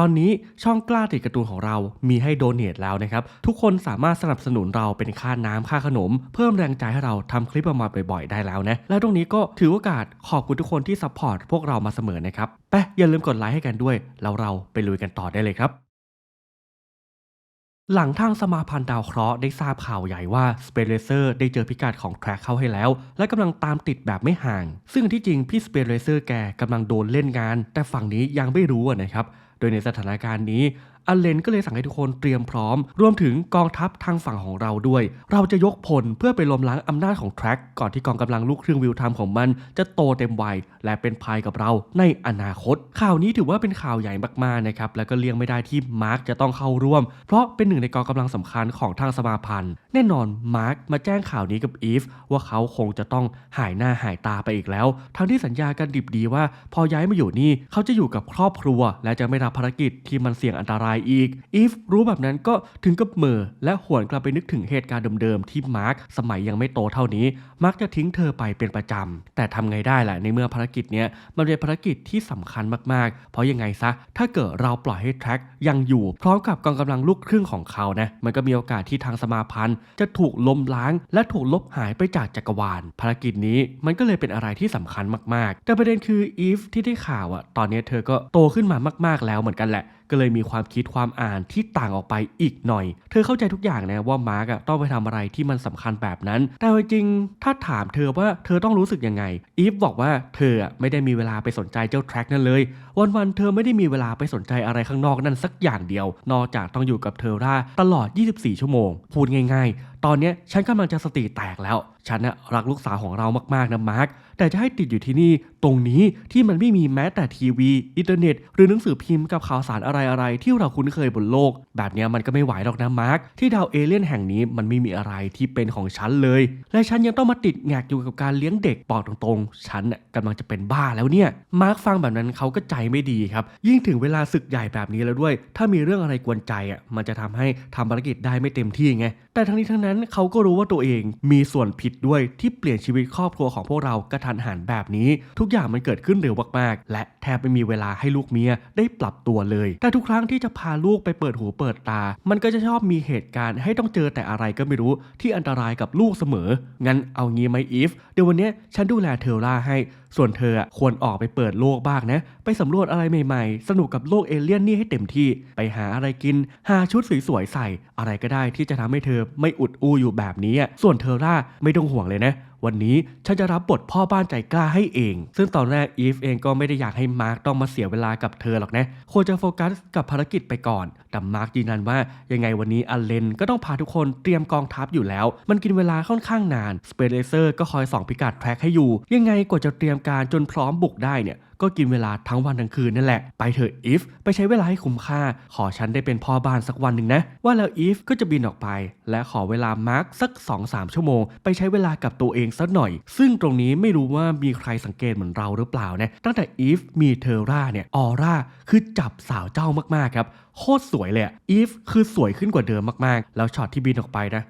ตอนนี้ช่องกล้าติดการ์ตูนของเรามีให้โดเนทแล้วนะครับ ทุกคนสามารถสนับสนุนเราเป็นค่าน้ำค่าขนม เพิ่มแรงใจให้เราทำคลิปออกมาบ่อยๆ ได้แล้วนะ และตรงนี้ก็ถือโอกาสขอบคุณทุกคนที่ซัพพอร์ตพวกเรามาเสมอนะครับไปอย่าลืมกดไลค์ให้กันด้วย แล้วเราไปลุยกันต่อได้เลยครับหลังทางสมาพันธ์ดาวเคราะห์ได้ทราบข่าวใหญ่ว่าสเปเ a เซอร์ได้เจอพิกัดของแทร็กเข้าให้แล้ว และกำลังตามติดแบบไม่ห่าง ซึ่งที่จริงพี่สเปเ a เซอร์แกกำลังโดนเล่นงาน แต่ฝั่งนี้ยังไม่รู้นะครับ โดยในสถานการณ์นี้ อเลนก็เลยสั่งให้ทุกคนเตรียมพร้อม รวมถึงกองทัพทางฝั่งของเราด้วย เราจะยกพลเพื่อไปล้มล้างอำนาจของแทร็กก่อนที่กองกำลังลูกเครื่องวิวไทม์ของมันจะโตเต็มวัยและเป็นภัยกับเราในอนาคต ข่าวนี้ถือว่าเป็นข่าวใหญ่มากๆนะครับแล้วก็เลี่ยงไม่ได้ที่มาร์กจะต้องเข้าร่วม เพราะเป็นหนึ่งในกองกำลังสำคัญของทางสมาพันธ์แน่นอนมาร์กมาแจ้งข่าวนี้กับอีฟว่าเขาคงจะต้องหายหน้าหายตาไปอีกแล้ว ทั้งที่สัญญากันดิบดีว่า พอย้ายมาอยู่นี่เขาจะอยู่กับครอบครัว และจะไม่รับภารกิจที่มันเสี่ยงอันตรายอีก อีฟรู้แบบนั้นก็ถึงกับเหม่อและหวนกลับไปนึกถึงเหตุการณ์เดิมๆที่มาร์กสมัยยังไม่โตเท่านี้มักจะทิ้งเธอไปเป็นประจำ แต่ทำไงได้แหละในเมื่อภารกิจเนี้ยมันเป็นภารกิจที่สำคัญมากๆ เพราะยังไงซะ ถ้าเกิดเราปล่อยให้แทร็กยังอยู่ พร้อมกับกองกำลังลูกครึ่งของเขานะมันก็มีโอกาสที่ทางสมาพันธ์จะถูกล้มล้าง และถูกลบหายไปจากจักรวาล ภารกิจนี้มันก็เลยเป็นอะไรที่สำคัญมากๆ แต่ประเด็นคืออีฟที่ได้ข่าวอะตอนนี้เธอก็โตขึ้นมามาก ๆแล้วเหมือนกันแหละ ก็เลยมีความคิดความอ่านที่ต่างออกไปอีกหน่อย เธอเข้าใจทุกอย่างนะว่ามาร์กต้องไปทำอะไรที่มันสำคัญแบบนั้น แต่จริงถ้าถามเธอว่าเธอต้องรู้สึกยังไง อีฟบอกว่าเธอไม่ได้มีเวลาไปสนใจเจ้าแทร็กนั่นเลย วันๆเธอไม่ได้มีเวลาไปสนใจอะไรข้างนอกนั่นสักอย่างเดียว นอกจากต้องอยู่กับเธอร่าตลอด 24 ชั่วโมง พูดง่าย ๆตอนนี้ฉันกำลังจะสติแตกแล้ว ฉันนะรักลูกสาวของเรามากๆนะมาร์กแต่จะให้ติดอยู่ที่นี่ ตรงนี้ที่มันไม่มีแม้แต่ทีวี อินเทอร์เน็ต หรือหนังสือพิมพ์กับข่าวสารอะไรๆ ที่เราคุ้นเคยบนโลก แบบนี้มันก็ไม่ไหวหรอกนะมาร์กที่ดาวเอเลี่ยนแห่งนี้มันไม่มีอะไรที่เป็นของฉันเลย และฉันยังต้องมาติดแงกอยู่กับการเลี้ยงเด็กบอกตรงๆ ฉันน่ะกำลังจะเป็นบ้าแล้วเนี่ยมาร์กฟังแบบนั้นเขาก็ใจไม่ดีครับ ยิ่งถึงเวลาศึกใหญ่แบบนี้แล้วด้วย ถ้ามีเรื่องอะไรกวนใจอะมันจะทำให้ทำภารกิจได้ไม่เต็มที่ไง แต่ทั้งนี้ทั้งนั้นเขาก็รู้ว่าตัวเองมีส่วนผิดด้วยที่เปลี่ยนชีวิตครอบครัวของพวกเรากระทันหันแบบนี้ ทุกอย่างมันเกิดขึ้นเร็วมากๆ และแทบไม่มีเวลาให้ลูกเมียได้ปรับตัวเลย แต่ทุกครั้งที่จะพาลูกไปเปิดหูเปิดตา มันก็จะชอบมีเหตุการณ์ให้ต้องเจอแต่อะไรก็ไม่รู้ที่อันตรายกับลูกเสมอ งั้นเอางี้ไหมอีฟเดี๋ยววันนี้ฉันดูแลเทอร่าให้ ส่วนเธอควรออกไปเปิดโลกบ้างนะ ไปสำรวจอะไรใหม่ๆ สนุกกับโลกเอเลี่ยนนี่ให้เต็มที่ ไปหาอะไรกิน หาชุดสวยๆใส่ อะไรก็ได้ที่จะทำให้เธอไม่อุดอู้อยู่แบบนี้ ส่วนเธอร่าไม่ต้องห่วงเลยนะวันนี้ฉันจะรับบทพ่อบ้านใจกล้าให้เอง ซึ่งตอนแรกอีฟเองก็ไม่ได้อยากให้มาร์กต้องมาเสียเวลากับเธอหรอกนะ ควรจะโฟกัสกับภารกิจไปก่อน แต่มาร์กยืนยันว่ายังไงวันนี้อเลนก็ต้องพาทุกคนเตรียมกองทัพอยู่แล้ว มันกินเวลาค่อนข้างนานสเปเลเซอร์ก็คอยส่องพิกัดแทร็กให้อยู่ ยังไงกว่าจะเตรียมการจนพร้อมบุกได้เนี่ย ก็กินเวลาทั้งวันทั้งคืนนั่นแหละ ไปเถอะอีฟไปใช้เวลาให้คุ้มค่า ขอฉันได้เป็นพ่อบ้านสักวันหนึ่งนะ ว่าแล้วอีฟก็จะบินออกไป และขอเวลามาร์คสัก 2-3 ชั่วโมง ไปใช้เวลากับตัวเองสักหน่อย ซึ่งตรงนี้ไม่รู้ว่ามีใครสังเกตเหมือนเราหรือเปล่านะตั้งแต่อีฟมีเทอร่าเนี่ยออร่าคือจับสาวเจ้ามากๆครับ โคตรสวยเลยอีฟคือสวยขึ้นกว่าเดิมมากๆ แล้วช็อตที่บินออกไปนะ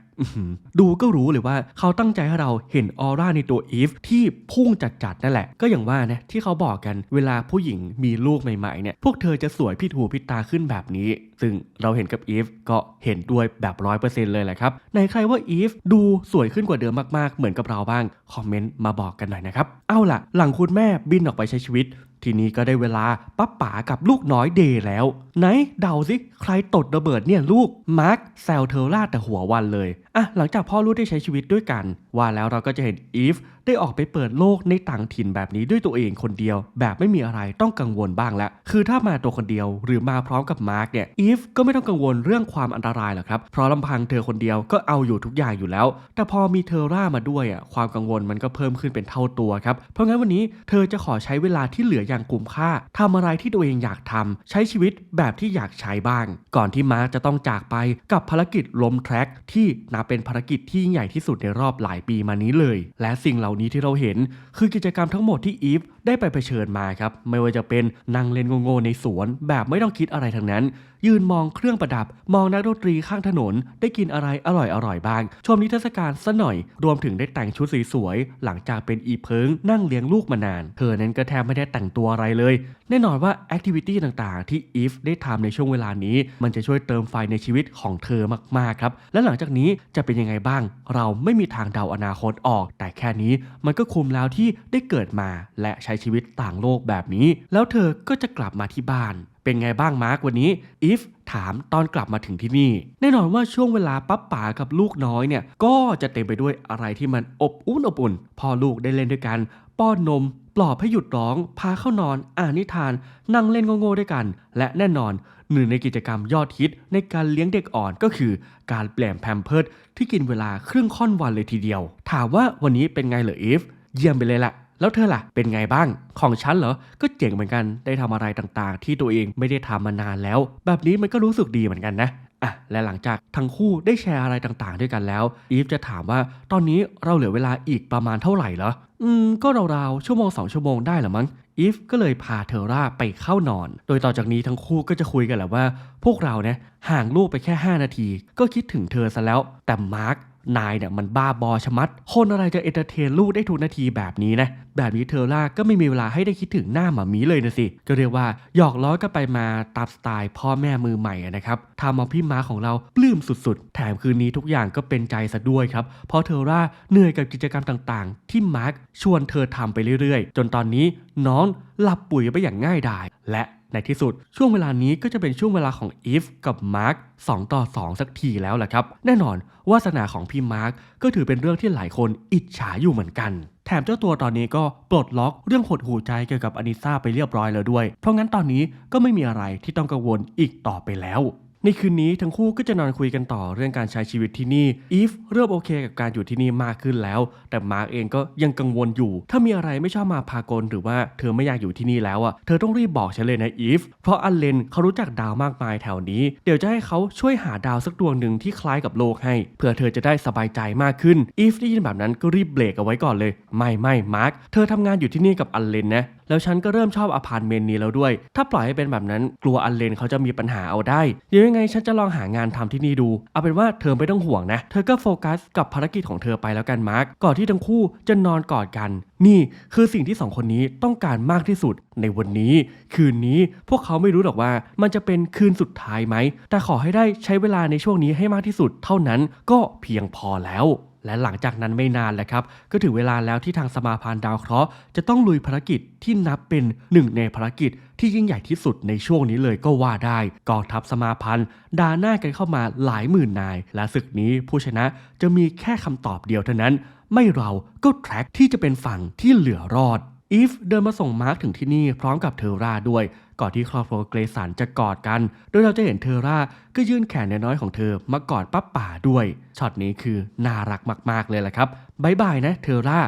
ดูก็รู้เลยว่าเขาตั้งใจให้เราเห็นออร่าในตัวอีฟที่พุ่งจัดๆนั่นแหละ ก็อย่างว่านะที่เขาบอกกันเวลาผู้หญิงมีลูกใหม่ๆเนี่ยพวกเธอจะสวยพิดหูพิดตาขึ้นแบบนี้ซึ่งเราเห็นกับอีฟก็เห็นด้วยแบบร้อยเปอร์เซ็นต์เลยแหละครับไหนใครว่าอีฟดูสวยขึ้นกว่าเดิมมากๆ เหมือนกับเราบ้าง คอมเมนต์มาบอกกันหน่อยนะครับ เอาล่ะ หลังคุณแม่บินออกไปใช้ชีวิต ทีนี้ก็ได้เวลาป้าป๋ากับลูกน้อยเดย์แล้ว ไหนเดาสิใครตดระเบิดเนี่ยลูกมาร์คแซลเทอร่าแต่หัววันเลย อะหลังจากพ่อลูกได้ใช้ชีวิตด้วยกัน ว่าแล้วเราก็จะเห็นอีฟได้ออกไปเปิดโลกในต่างถิ่นแบบนี้ด้วยตัวเองคนเดียว แบบไม่มีอะไรต้องกังวลบ้างแล้วคือถ้ามาตัวคนเดียวหรือมาพร้อมกับมาร์คเนี่ยอีฟก็ไม่ต้องกังวลเรื่องความอันตรายหรอกครับเพราะลำพังเธอคนเดียวก็เอาอยู่ทุกอย่างอยู่แล้ว แต่พอมีเทอร่ามาด้วยอะความกังวลมันก็เพิ่มขึ้นเป็นเท่าตัวครับเพราะงั้นวันนี้เธอจะขอใช้เวลาที่เหลืออย่างคุ้มค่าทำอะไรที่ตัวเองอยากทำใช้ชีวิตแบบที่อยากใช้บ้าง ก่อนที่มาร์คจะต้องจากไปกับภารกิจล้มแทร็กที่นับเป็นภารกิจที่ยิ่งใหญ่ที่สุดในรอบหลายปีมานี้เลย และสิ่งเหล่านี้ที่เราเห็น คือกิจกรรมทั้งหมดที่อีฟได้ไปเผชิญมาครับไม่ว่าจะเป็นนั่งเล่นโง่ๆในสวน แบบไม่ต้องคิดอะไรทั้งนั้นยืนมองเครื่องประดับ มองนักดนตรีข้างถนน ได้กินอะไรอร่อยๆบ้าง ชมนิทรรศการซะหน่อย รวมถึงได้แต่งชุดสวยๆ หลังจากเป็นอีเพิงนั่งเลี้ยงลูกมานาน เธอนั้นก็แทบไม่ได้แต่งตัวอะไรเลย แน่นอนว่าแอคทิวิตี้ต่างๆ ที่อีฟได้ทำในช่วงเวลานี้ มันจะช่วยเติมไฟในชีวิตของเธอมากๆครับ และหลังจากนี้จะเป็นยังไงบ้าง เราไม่มีทางเดาอนาคตออก แต่แค่นี้มันก็คุ้มแล้วที่ได้เกิดมาและใช้ชีวิตต่างโลกแบบนี้ แล้วเธอก็จะกลับมาที่บ้าน เป็นไงบ้างมาร์กวันนี้อีฟถามตอนกลับมาถึงที่นี่ แน่นอนว่าช่วงเวลาปั๊บป๋ากับลูกน้อยเนี่ย ก็จะเต็มไปด้วยอะไรที่มันอบอุ่นอบอุ่นพ่อลูกได้เล่นด้วยกัน ป้อนนม ปลอบให้หยุดร้อง พาเข้านอน อ่านนิทาน นั่งเล่นโง่ๆด้วยกัน และแน่นอนหนึ่งในกิจกรรมยอดฮิตในการเลี้ยงเด็กอ่อนก็คือ การเปลี่ยนแพมเพิร์ดที่กินเวลาครึ่งค่อนวันเลยทีเดียว ถามว่าวันนี้เป็นไงเหรออีฟเยี่ยมไปเลยล่ะ แล้วเธอล่ะ เป็นไงบ้าง ของฉันเหรอ ก็เจ๋งเหมือนกัน ได้ทำอะไรต่างๆ ที่ตัวเองไม่ได้ทำมานานแล้ว แบบนี้มันก็รู้สึกดีเหมือนกันนะอะและหลังจากทั้งคู่ได้แชร์อะไรต่างๆ ด้วยกันแล้ว อีฟจะถามว่าตอนนี้เราเหลือเวลาอีกประมาณเท่าไหร่เหรอ อืม ก็ราวๆชั่วโมงสองชั่วโมงได้เหรอมั้ง อีฟก็เลยพาเทอร่าไปเข้านอน โดยต่อจากนี้ทั้งคู่ก็จะคุยกันแหละว่า พวกเราเนี่ยห่างลูกไปแค่ 5 นาที ก็คิดถึงเธอซะแล้ว แต่มาร์ก นายเนี่ยมันบ้าบอชะมัด คนอะไรจะเอนเตอร์เทนลูกได้ทุกนาทีแบบนี้นะ แบบนี้เทอร่าก็ไม่มีเวลาให้ได้คิดถึงหน้าหมามีเลยนะสิ ก็เรียกว่าหยอกล้อกันไปมาตามสไตล์พ่อแม่มือใหม่อะนะครับทำเอาพี่ม้าของเราปลื้มสุดๆ แถมคืนนี้ทุกอย่างก็เป็นใจซะด้วยครับ เพราะเทอร่าเหนื่อยกับกิจกรรมต่างๆ ที่มาร์คชวนเธอทำไปเรื่อยๆ จนตอนนี้น้องหลับปุ๋ยไปอย่างง่ายดายและ ในที่สุด ช่วงเวลานี้ก็จะเป็นช่วงเวลาของอีฟกับมาร์ค2ต่อ 2 สักทีแล้วแหละครับ แน่นอนวาสนาของพี่มาร์คก็ถือเป็นเรื่องที่หลายคนอิจฉาอยู่เหมือนกัน แถมเจ้าตัวตอนนี้ก็ปลดล็อกเรื่องหดหูใจเกี่ยวกับอานิซาไปเรียบร้อยแล้วด้วย เพราะงั้นตอนนี้ก็ไม่มีอะไรที่ต้องกังวลอีกต่อไปแล้ว ในคืนนี้ทั้งคู่ก็จะนอนคุยกันต่อเรื่องการใช้ชีวิตที่นี่อีฟเริ่มโอเคกับการอยู่ที่นี่มากขึ้นแล้ว แต่มาร์กเองก็ยังกังวลอยู่ ถ้ามีอะไรไม่ชอบมาพากลหรือว่าเธอไม่อยากอยู่ที่นี่แล้วอะเธอต้องรีบบอกฉันเลยนะอีฟเพราะอันเลนเขารู้จักดาวมากมายแถวนี้ เดี๋ยวจะให้เขาช่วยหาดาวสักดวงหนึ่งที่คล้ายกับโลกให้เพื่อเธอจะได้สบายใจมากขึ้นอีฟได้ยินแบบนั้นก็รีบเบรกเอาไว้ก่อนเลย ไม่ไม่มาร์กเธอทำงานอยู่ที่นี่กับอันเลนนะ แล้วฉันก็เริ่มชอบอพาร์ตเมนต์นี้แล้วด้วย ถ้าปล่อยให้เป็นแบบนั้นกลัวอันเลนเขาจะมีปัญหาเอาได้เดี๋ยวยังไงฉันจะลองหางานทำที่นี่ดู เอาเป็นว่าเธอไม่ต้องห่วงนะ เธอก็โฟกัสกับภารกิจของเธอไปแล้วกันมาร์กก่อนที่ทั้งคู่จะนอนกอดกัน นี่คือสิ่งที่สองคนนี้ต้องการมากที่สุด ในวันนี้ คืนนี้พวกเขาไม่รู้หรอกว่ามันจะเป็นคืนสุดท้ายไหม แต่ขอให้ได้ใช้เวลาในช่วงนี้ให้มากที่สุดเท่านั้นก็เพียงพอแล้วและหลังจากนั้นไม่นานแหละครับ ก็ถึงเวลาแล้วที่ทางสมาพันธ์ดาวเคราะห์จะต้องลุยภารกิจที่นับเป็นหนึ่งในภารกิจที่ยิ่งใหญ่ที่สุดในช่วงนี้เลยก็ว่าได้กองทัพสมาพันธ์ดาหน้ากันเข้ามาหลายหมื่นนาย และศึกนี้ผู้ชนะจะมีแค่คำตอบเดียวเท่านั้น ไม่เราก็แทร็กที่จะเป็นฝั่งที่เหลือรอด อีฟเดินมาส่งมาร์คถึงที่นี่พร้อมกับเทอร่าด้วย ก่อนที่ครอบครัวเกรสันจะกอดกัน โดยเราจะเห็นเทอร่าก็ยื่นแขนน้อยของเธอมากอดป้าป่าด้วยช็อตนี้คือน่ารักมากๆเลยแหละครับบายบายนะเทอร่า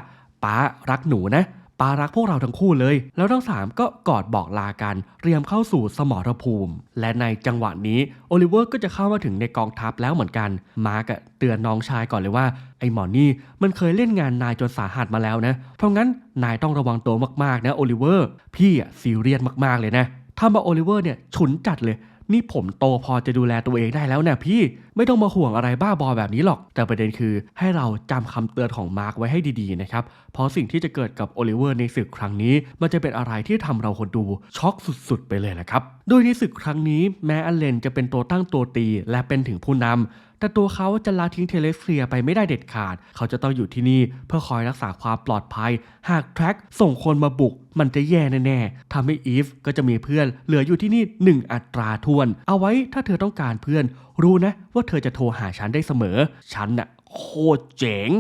ป้ารักหนูนะ ปารักพวกเราทั้งคู่เลย แล้วทั้งสามก็กอดบอกลากันเตรียมเข้าสู่สมรภูมิ และในจังหวะนี้โอลิเวอร์ก็จะเข้ามาถึงในกองทัพแล้วเหมือนกัน มาร์กเตือนน้องชายก่อนเลยว่า ไอ้หมอนี่มันเคยเล่นงานนายจนสาหัสมาแล้วนะ เพราะงั้นนายต้องระวังตัวมากๆนะโอลิเวอร์ พี่อะซีเรียสมากๆเลยนะถ้ามาโอลิเวอร์เนี่ยฉุนจัดเลย นี่ผมโตพอจะดูแลตัวเองได้แล้วนะพี่ไม่ต้องมาห่วงอะไรบ้าบอแบบนี้หรอก แต่ประเด็นคือให้เราจำคำเตือนของมาร์กไว้ให้ดีๆนะครับ เพราะสิ่งที่จะเกิดกับโอลิเวอร์ในศึกครั้งนี้ มันจะเป็นอะไรที่ทำเราคนดูช็อกสุดๆ ไปเลยนะครับ โดยในศึกครั้งนี้แม้อเลนจะเป็นตัวตั้งตัวตีและเป็นถึงผู้นำ แต่ตัวเขาจะละทิ้งเทเลสเฟียไปไม่ได้เด็ดขาด เขาจะต้องอยู่ที่นี่เพื่อคอยรักษาความปลอดภัย หากแทร็กส่งคนมาบุก มันจะแย่แน่ๆทำให้อีฟก็จะมีเพื่อน เหลืออยู่ที่นี่หนึ่งอัตราทวน เอาไว้ถ้าเธอต้องการเพื่อน รู้นะว่าเธอจะโทรหาฉันได้เสมอ ฉันน่ะโคตรเจ๋ง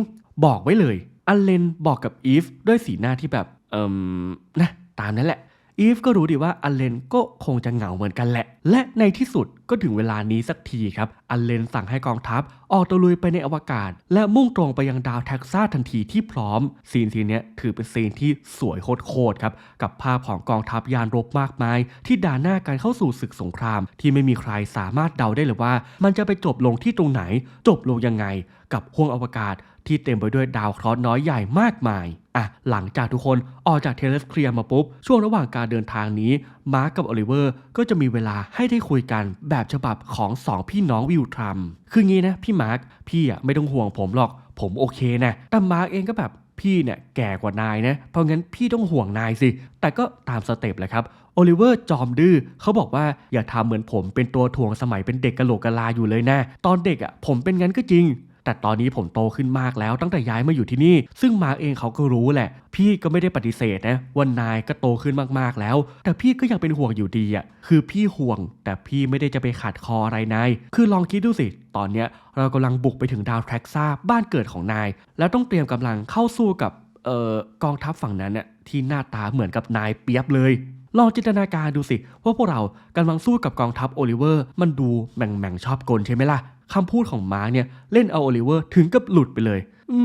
บอกไว้เลย อเลนบอกกับอีฟด้วยสีหน้าที่แบบ เอิมนะ ตามนั้นแหละ อีฟก็รู้ดีว่าอันเลนก็คงจะเหงาเหมือนกันแหละ และในที่สุดก็ถึงเวลานี้สักทีครับอันเลนสั่งให้กองทัพ ออกตะลุยไปในอวกาศ และมุ่งตรงไปยังดาวแท็กซัสทันทีที่พร้อม ซีนซีนเนี้ยถือเป็นซีนที่สวยโคตรครับ กับภาพของกองทัพยานรบมากมาย ที่ด่าหน้ากันเข้าสู่ศึกสงคราม ที่ไม่มีใครสามารถเดาได้เลยว่า มันจะไปจบลงที่ตรงไหน จบลงยังไง กับห้วงอวกาศ ที่เต็มไปด้วยดาวเคราะห์น้อยใหญ่มากมาย อะ หลังจากทุกคนออกจากเทเลสเคลียร์มาปุ๊บ ช่วงระหว่างการเดินทางนี้ มาร์กกับโอลิเวอร์ก็จะมีเวลาให้ได้คุยกันแบบฉบับของสองพี่น้องวิวทรัม คืองี้นะ พี่มาร์กพี่อะไม่ต้องห่วงผมหรอก ผมโอเคนะ แต่มาร์กเองก็แบบพี่เนี่ยแก่กว่านายนะ เพราะงั้นพี่ต้องห่วงนายสิ แต่ก็ตามสเต็ปแหละครับ โอลิเวอร์จอมดื้อเขาบอกว่าอย่าทำเหมือนผมเป็นตัวถ่วงสมัยเป็นเด็กกะโหลกกะลาอยู่เลยนะ ตอนเด็กอะผมเป็นงั้นก็จริง แต่ตอนนี้ผมโตขึ้นมากแล้วตั้งแต่ย้ายมาอยู่ที่นี่ ซึ่งมาเองเขาก็รู้แหละ พี่ก็ไม่ได้ปฏิเสธนะว่านายก็โตขึ้นมากๆแล้ว แต่พี่ก็ยังเป็นห่วงอยู่ดีอะคือพี่ห่วง แต่พี่ไม่ได้จะไปขัดคออะไรนายคือลองคิดดูสิตอนเนี้ยเรากำลังบุกไปถึงดาวแทร็กซ่าบ้านเกิดของนาย แล้วต้องเตรียมกำลังเข้าสู้กับเอ่อกองทัพฝั่งนั้นเนี่ยที่หน้าตาเหมือนกับนายเปียบเลย ลองจินตนาการดูสิ ว่าพวกเรากำลังสู้กับกองทัพโอลิเวอร์ มันดูแหม่งชอบกลใช่ไหมล่ะคำพูดของมาร์เนี่ยเล่นเอาโอลิเวอร์ถึงกับหลุดไปเลย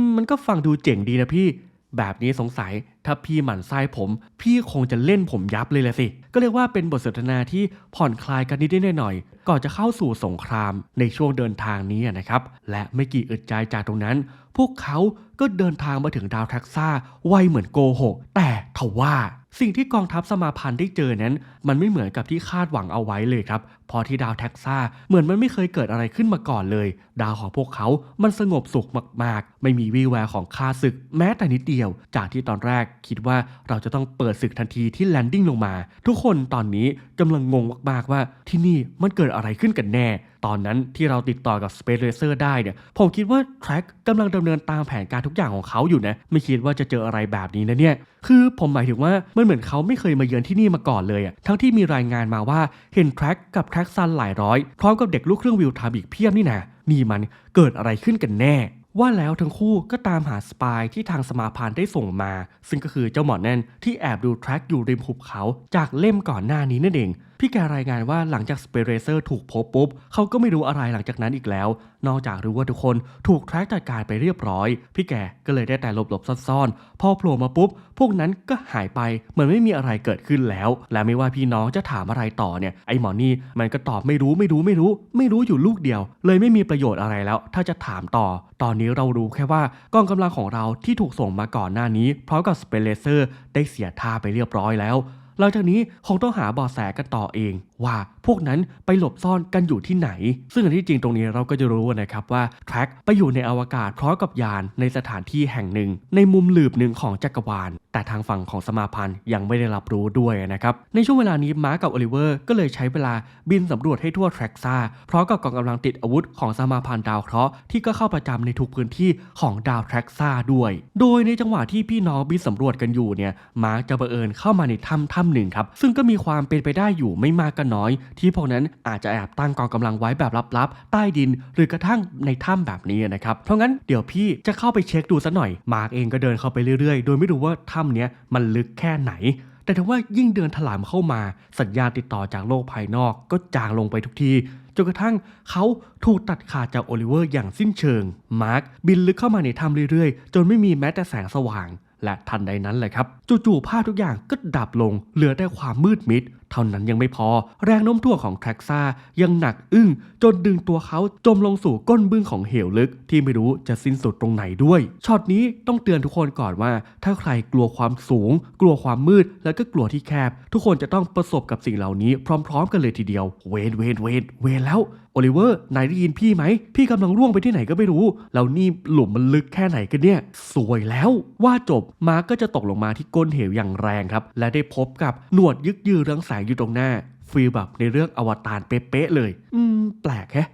มมันก็ฟังดูเจ๋งดีนะพี่ แบบนี้สงสัยถ้าพี่หมั่นไส้ผม พี่คงจะเล่นผมยับเลยแหละสิ ก็เรียกว่าเป็นบทสนทนาที่ผ่อนคลายกันนิดหน่อย ก่อนจะเข้าสู่สงครามในช่วงเดินทางนี้นะครับ และไม่กี่อึดใจจากตรงนั้น พวกเขาก็เดินทางมาถึงดาวแท็กซ่าไวเหมือนโกหกแต่ทว่า สิ่งที่กองทัพสมาพันธ์ได้เจอนั้น มันไม่เหมือนกับที่คาดหวังเอาไว้เลยครับพอที่ดาวแท็กซ่าเหมือนมันไม่เคยเกิดอะไรขึ้นมาก่อนเลย ดาวของพวกเขา มันสงบสุขมาก ๆ ไม่มีวี่แววของค่าศึกแม้แต่นิดเดียว จากที่ตอนแรกคิดว่าเราจะต้องเปิดศึกทันทีที่แลนดิ้งลงมา ทุกคนตอนนี้กำลังงงมาก ๆ ว่าที่นี่มันเกิดอะไรขึ้นกันแน่ ตอนนั้นที่เราติดต่อกับ Space Racer ได้เนี่ย ผมคิดว่า Track กำลังดำเนินตามแผนการทุกอย่างของเขาอยู่นะ ไม่คิดว่าจะเจออะไรแบบนี้นะเนี่ย คือผมหมายถึงว่ามันเหมือนเขาไม่เคยมาเยือนที่นี่มาก่อนเลยอะทั้งที่มีรายงานมาว่าเห็น Track กับแท็กซันหลายร้อย พร้อมกับเด็กลูกเครื่องวิวทามอีกเพียบนี่นะนี่มันเกิดอะไรขึ้นกันแน่ ว่าแล้วทั้งคู่ก็ตามหาสปายที่ทางสมาพันธ์ได้ส่งมา ซึ่งก็คือเจ้าหมอนั่นที่แอบดูแทร็กอยู่ริมหุบเขาจากเล่มก่อนหน้านี้นั่นเอง พี่แกรายงานว่าหลังจากสเปเรเซอร์ถูกพบปุ๊บเขาก็ไม่รู้อะไรหลังจากนั้นอีกแล้ว นอกจากรู้ว่าทุกคนถูกแทร็กจัดการไปเรียบร้อย พี่แกก็เลยได้แต่หลบหลบๆซ่อนๆ พอโผล่มาปุ๊บ พวกนั้นก็หายไปเหมือนไม่มีอะไรเกิดขึ้นแล้ว และไม่ว่าพี่น้องจะถามอะไรต่อเนี่ยไอหมอนี่มันก็ตอบไม่รู้ไม่รู้ไม่รู้ ไม่รู้อยู่ลูกเดียว เลยไม่มีประโยชน์อะไรแล้ว ถ้าจะถามต่อ ตอนนี้เรารู้แค่ว่ากองกำลังของเราที่ถูกส่งมาก่อนหน้านี้พร้อมกับสเปเลเซอร์ได้เสียท่าไปเรียบร้อยแล้ว หลังจากนี้คงต้องหาเบาะแสกันต่อเอง ว่าพวกนั้นไปหลบซ่อนกันอยู่ที่ไหน ซึ่งอันที่จริงตรงนี้เราก็จะรู้นะครับว่าแทร็กไปอยู่ในอวกาศพร้อมกับยานในสถานที่แห่งหนึ่ง ในมุมหลืบหนึ่งของจักรวาล แต่ทางฝั่งของสมาพันธ์ยังไม่ได้รับรู้ด้วยนะครับในช่วงเวลานี้มาร์กกับโอลิเวอร์ก็เลยใช้เวลาบินสำรวจให้ทั่วแทร็กซ่าพร้อมกับกองกำลังติดอาวุธของสมาพันธ์ดาวเคราะห์ที่ก็เข้าประจำในทุกพื้นที่ของดาวแทร็กซ่าด้วย โดยในจังหวะที่พี่น้องบินสำรวจกันอยู่เนี่ยมาร์กจะบังเอิญเข้ามาในถ้ำถ้ำหนึ่งครับซึ่งก็มีความเป็นไปได้อยู่ไม่มากก็นอย ที่พวกนั้นอาจจะแอบตั้งกองกำลังไว้แบบลับๆ ใต้ดิน หรือกระทั่งในถ้ำแบบนี้นะครับ เพราะงั้นเดี๋ยวพี่จะเข้าไปเช็คดูสักหน่อย มาร์กเองก็เดินเข้าไปเรื่อยๆ โดยไม่รู้ว่าถ้ำเนี้ยมันลึกแค่ไหนแต่ถ้าว่ายิ่งเดินถลามเข้ามา สัญญาณติดต่อจากโลกภายนอกก็จางลงไปทุกทีจนกระทั่งเขาถูกตัดขาดจากโอลิเวอร์อย่างสิ้นเชิง มาร์คบินลึกเข้ามาในถ้ำเรื่อยๆ จนไม่มีแม้แต่แสงสว่าง และทันใดนั้นแหละครับ จู่ๆภาพทุกอย่างก็ดับลง เหลือแต่ความมืดมิด เท่านั้นยังไม่พอ แรงโน้มถ่วงของแท็กซ่ายังหนักอึ้งจนดึงตัวเขาจมลงสู่ก้นบึ้งของเหวลึก ที่ไม่รู้จะสิ้นสุดตรงไหนด้วย ช็อตนี้ต้องเตือนทุกคนก่อนว่า ถ้าใครกลัวความสูง กลัวความมืด แล้วก็กลัวที่แคบ ทุกคนจะต้องประสบกับสิ่งเหล่านี้พร้อม ๆ กันเลยทีเดียว เวนเวนเวนเวนแล้วโอลิเวอร์ นายได้ยินพี่ไหม พี่กำลังร่วงไปที่ไหนก็ไม่รู้ แล้วนี่หลุมมันลึกแค่ไหนกันเนี่ย สวยแล้ว ว่าจบ มาร์กก็จะตกลงมาที่ก้นเหวอย่างแรงครับ และได้พบกับหนวดยึกยือเรืองแสงอยู่ตรงหน้าฟีลแบบในเรื่องอวตารเป๊ะๆเลย อืม แปลกแฮะ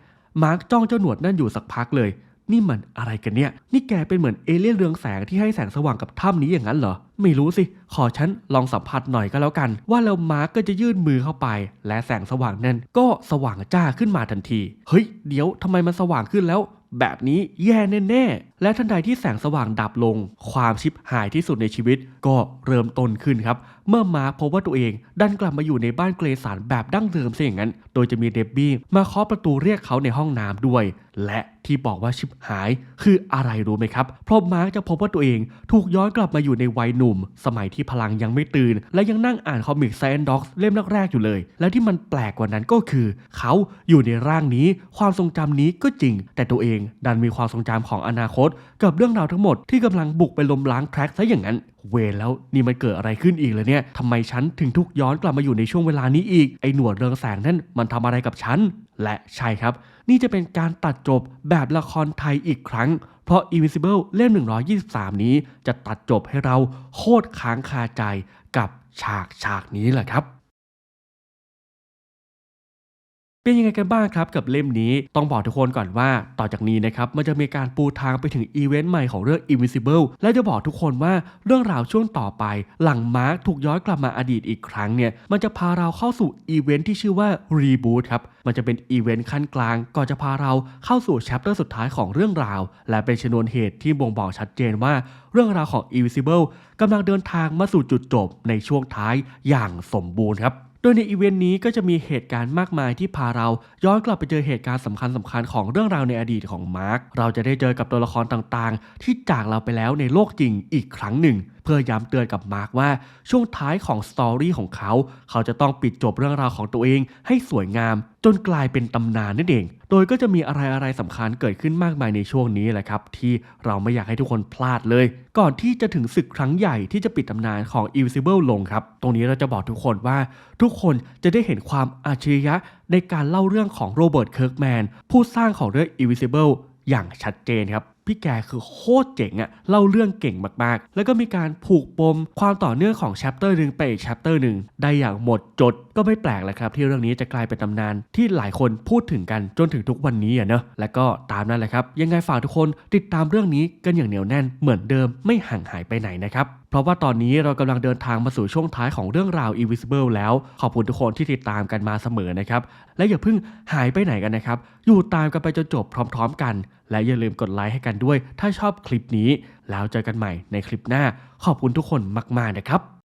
มาร์กจ้องเจ้าหนวดนั่นอยู่สักพักเลย นี่มันอะไรกันเนี่ย นี่แกเป็นเหมือนเอเลี่ยนเรืองแสงที่ให้แสงสว่างกับถ้ำนี้อย่างนั้นเหรอ ไม่รู้สิ ขอฉันลองสัมผัสหน่อยก็แล้วกัน ว่าแล้วมาร์กก็จะยื่นมือเข้าไป และแสงสว่างนั้นก็สว่างจ้าขึ้นมาทันที เฮ้ย เดี๋ยวทำไมมันสว่างขึ้นแล้วแบบนี้แย่แน่ๆ และทันใดที่แสงสว่างดับลง ความชิบหายที่สุดในชีวิตก็เริ่มต้นขึ้นครับ เมื่อมาร์คพบว่าตัวเอง ดันกลับมาอยู่ในบ้านเกรสันแบบดั้งเดิมซะอย่างนั้น โดยจะมีเดบบี้มาเคาะประตูเรียกเขาในห้องน้ำด้วย และที่บอกว่าชิบหาย คืออะไรรู้ไหมครับ เพราะมาร์กจะพบว่าตัวเองถูกย้อนกลับมาอยู่ในวัยหนุ่ม สมัยที่พลังยังไม่ตื่น และยังนั่งอ่านคอมิกไซแอนด็อกเล่มแรกๆอยู่เลย และที่มันแปลกกว่านั้นก็คือ เขาอยู่ในร่างนี้ ความทรงจำนี้ก็จริง แต่ตัวเองดันมีความทรงจำของอนาคต กับเรื่องราวทั้งหมดที่กำลังบุกไปล้มล้างแทร็กซะอย่างนั้นเวรแล้วนี่มันเกิดอะไรขึ้นอีกเลยเนี่ยทำไมฉันถึงทุกย้อนกลับมาอยู่ในช่วงเวลานี้อีก ไอ้หนวดเรืองแสงนั่นมันทำอะไรกับฉัน และใช่ครับ นี่จะเป็นการตัดจบแบบละครไทยอีกครั้ง เพราะ Invisible เล่ม 123 นี้จะตัดจบให้เราโคตรค้างคาใจกับฉากฉากนี้แหละครับ เป็นยังไงกันบ้างครับกับเล่มนี้ต้องบอกทุกคนก่อนว่าต่อจากนี้นะครับมันจะมีการปูทางไปถึงอีเวนต์ใหม่ของเรื่อง Invisible และจะบอกทุกคนว่าเรื่องราวช่วงต่อไป หลังมาร์คถูกย้อนกลับมาอดีตอีกครั้งเนี่ยมันจะพาเราเข้าสู่อีเวนต์ที่ชื่อว่า Reboot ครับมันจะเป็นอีเวนต์ขั้นกลางก่อนจะพาเราเข้าสู่แชปเตอร์สุดท้ายของเรื่องราว และเป็นชนวนเหตุที่บ่งบอกชัดเจนว่าเรื่องราวของ Invisible กำลังเดินทางมาสู่จุดจบในช่วงท้ายอย่างสมบูรณ์ครับ โดยในอีเวนต์นี้ก็จะมีเหตุการณ์มากมายที่พาเราย้อนกลับไปเจอเหตุการณ์สำคัญสำคัญของเรื่องราวในอดีตของมาร์ค เราจะได้เจอกับตัวละครต่างๆ ที่จากเราไปแล้วในโลกจริงอีกครั้งหนึ่งเพื่อย้ำเตือนกับมาร์คว่าช่วงท้ายของสตอรี่ของเขา เขาจะต้องปิดจบเรื่องราวของตัวเองให้สวยงาม จนกลายเป็นตำนานนั่นเอง โดยก็จะมีอะไรอะไรๆสำคัญเกิดขึ้นมากมายในช่วงนี้แหละครับ ที่เราไม่อยากให้ทุกคนพลาดเลย ก่อนที่จะถึงศึกครั้งใหญ่ที่จะปิดตำนานของ Invisible ลงครับ ตรงนี้เราจะบอกทุกคนว่า ทุกคนจะได้เห็นความอัจฉริยะในการเล่าเรื่องของโรเบิร์ตเคิร์กแมนผู้สร้างของเรื่อง Invisible อย่างชัดเจนครับ พี่แกคือโคตรเจ๋งอะเล่าเรื่องเก่งมากๆ แล้วก็มีการผูกปมความต่อเนื่องของแชปเตอร์หนึ่งไปอีกแชปเตอร์หนึ่งได้อย่างหมดจดก็ไม่แปลกเลยครับที่เรื่องนี้จะกลายเป็นตำนานที่หลายคนพูดถึงกันจนถึงทุกวันนี้อะเนอะและก็ตามนั้นแหละครับ ยังไงฝากทุกคนติดตามเรื่องนี้กันอย่างเหนียวแน่นเหมือนเดิมไม่ห่างหายไปไหนนะครับเพราะว่าตอนนี้เรากำลังเดินทางมาสู่ช่วงท้ายของเรื่องราว Invisible แล้ว ขอบคุณทุกคนที่ติดตามกันมาเสมอนะครับ และอย่าเพิ่งหายไปไหนกันนะครับ อยู่ตามกันไปจนจบพร้อมๆกัน และอย่าลืมกดไลค์ให้กันด้วย ถ้าชอบคลิปนี้ แล้วเจอกันใหม่ในคลิปหน้า ขอบคุณทุกคนมากๆนะครับ